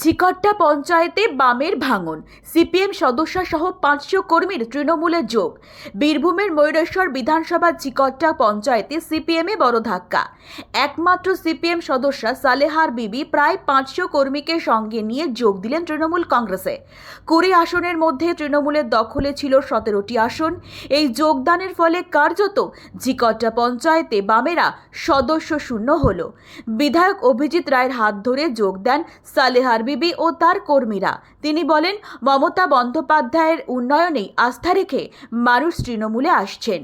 ঝিকট্টা পঞ্চায়েতে বামের ভাঙন। সিপিএম সদস্য সহ পাঁচশো কর্মীর তৃণমূলে যোগ। বীরভূমের ময়ূরেশ্বর বিধানসভা ঝিকট্টা পঞ্চায়েতে সিপিএমে বড় ধাক্কা। একমাত্র সিপিএম সদস্য সালেহার বিবি প্রায় পাঁচশো কর্মীকে সঙ্গে নিয়ে যোগ দিলেন তৃণমূল কংগ্রেসে। কুড়ি আসনের মধ্যে তৃণমূলের দখলে ছিল সতেরোটি আসন। এই যোগদানের ফলে কার্যত ঝিকট্টা পঞ্চায়েতে বামেরা সদস্য শূন্য হল। বিধায়ক অভিজিৎ রায়ের হাত ধরে যোগ দেন সালেহার বিবি ও তার কর্মীরা। তিনি বলেন মমতা বন্দ্যোপাধ্যায়ের উন্নয়নেই আস্থা রেখে মানুষ তৃণমূলে আসছেন।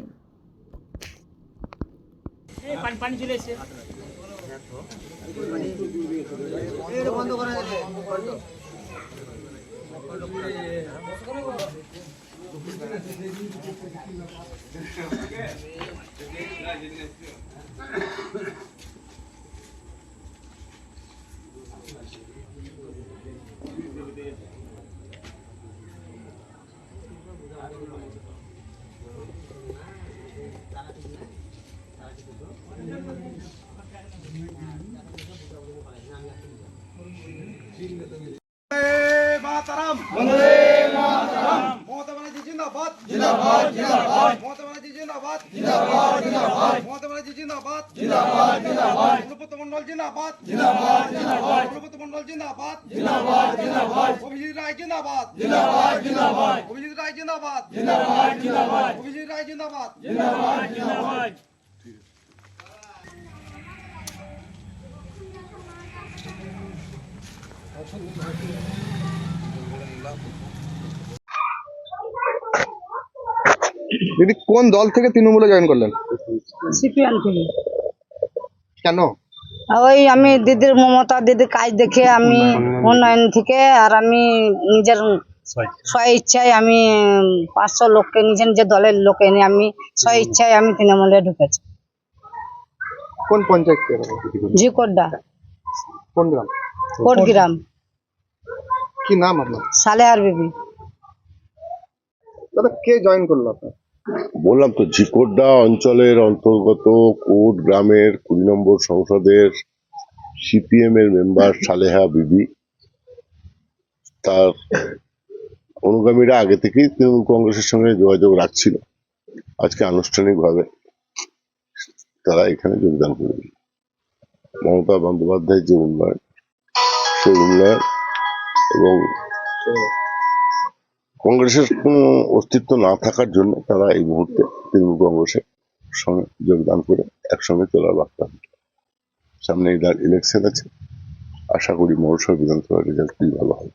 মাতারাম বন্দে মাতারাম মমতা ব্যানার্জি জিন্দাবাদ জিন্দাবাদ জিন্দাবাদ মমতা ব্যানার্জি জিন্দাবাদ জিন্দাবাদ জিন্দাবাদ মমতা ব্যানার্জি জিন্দাবাদ জিন্দাবাদ জিন্দাবাদ অনুপত মণ্ডল জিন্দাবাদ জিন্দাবাদ জিন্দাবাদ অনুপত মণ্ডল জিন্দাবাদ জিন্দাবাদ জিন্দাবাদ অভিজিৎ রায় জিন্দাবাদ জিন্দাবাদ জিন্দাবাদ জিন্দাবাদ জিন্দাবাদ জিন্দাবাদ জিন্দাবাদ জিন্দাবাদ জিন্দাবাদ দিদি কোন দল থেকে তৃণমূলে জয়েন করলেন? সিপিএম থেকে। কেন? ওই আমি দিদির মমতা দিদির কাজ দেখে আমি উন্নয়ন থেকে আর আমি নিজের স্ব ইচ্ছায় আমি পাঁচশো লোককে নিজের নিজের দলের লোক এনে আমি স্ব ইচ্ছায় আমি তৃণমূলে ঢুকেছি। কোন পঞ্চায়েত? থেকে? ঝিকোড্ডা কোন গ্রাম? কোটগ্রাম কি নাম আপনার? সালেহার বিবি। দাদা কে জয়েন করল আপনার? বললাম তো ঝিকোড্ডা অঞ্চলের অন্তর্গত কোট গ্রামের কুড়ি নম্বর সংসদের সিপিএম এর মেম্বার সালেহা বিবি। তার অনুগামীরা আগে থেকেই তৃণমূল কংগ্রেসের সঙ্গে যোগাযোগ রাখছিল। আজকে আনুষ্ঠানিকভাবে তারা এখানে যোগদান করবে মমতা বন্দ্যোপাধ্যায়ের যে উন্নয়ন সেই উন্নয়ন এবং কংগ্রেসের কোনো অস্তিত্ব না থাকার জন্য তারা এই মুহূর্তে তৃণমূল কংগ্রেসের সঙ্গে যোগদান করে একসঙ্গে চলার বার্তা সামনে ইলেকশন আছে। আশা করি মৌসুমী বিধানসভার রেজাল্ট খুবই ভালো হবে।